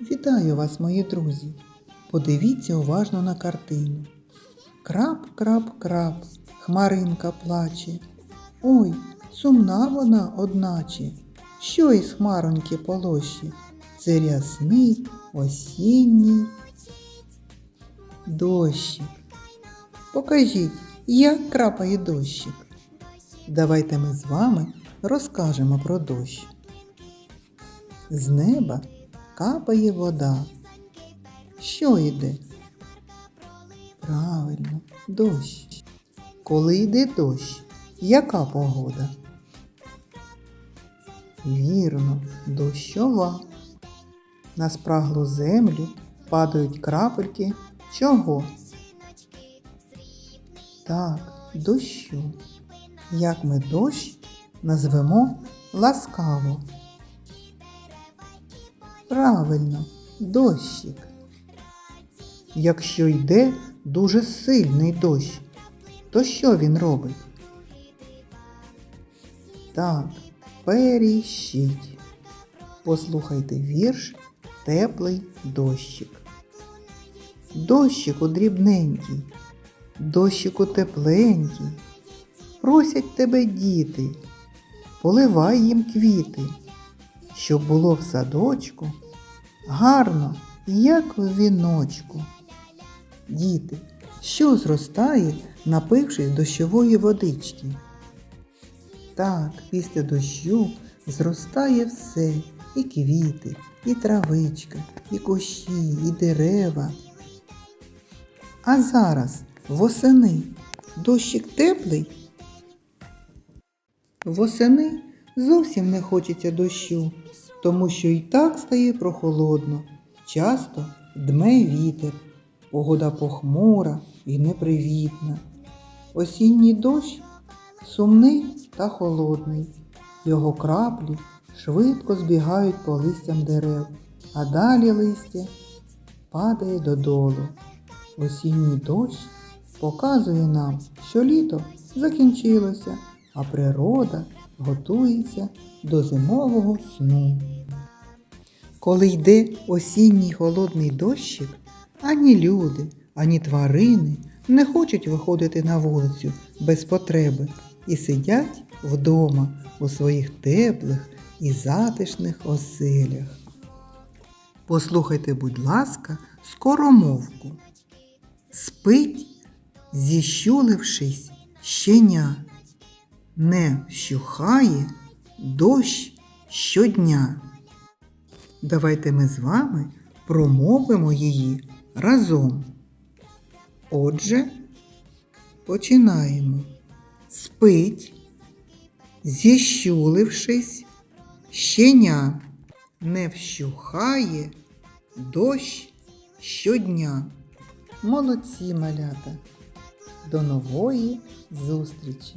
Вітаю вас, мої друзі! Подивіться уважно на картину. Крап, крап, крап, хмаринка плаче. Ой, сумна вона, одначе. Що із хмароньки полощі? Це рясний осінній дощик. Покажіть, як крапає дощик. Давайте ми з вами розкажемо про дощ. З неба капає вода. Що йде? Правильно, дощ. Коли йде дощ, яка погода? Вірно, дощова. На спраглу землю падають крапельки чого? Так, дощу. Як ми дощ назвемо ласкаво? Правильно, дощик. Якщо йде дуже сильний дощ, то що він робить? Так, періщить. Послухайте вірш Теплий дощик. Дощику дрібненький, дощику тепленький. Просять тебе діти, поливай їм квіти, щоб було в садочку гарно, як в віночку. Діти, що зростає, напившись дощової водички? Так, після дощу зростає все, і квіти, і травичка, і кущі, і дерева. А зараз восени дощик теплий. Восени зовсім не хочеться дощу, тому що і так стає прохолодно. Часто дме вітер, погода похмура і непривітна. Осінній дощ сумний та холодний. Його краплі швидко збігають по листям дерев, а далі листя падає додолу. Осінній дощ показує нам, що літо закінчилося, а природа готується до зимового сну. Коли йде осінній холодний дощик, ані люди, ані тварини не хочуть виходити на вулицю без потреби і сидять вдома у своїх теплих і затишних оселях. Послухайте, будь ласка, скоромовку. Спить, зіщулившись, щеня, не вщухає дощ щодня. Давайте ми з вами промовимо її разом. Отже, починаємо. Спить, зіщулившись, щеня, не вщухає дощ щодня. Молодці малята! До нової зустрічі!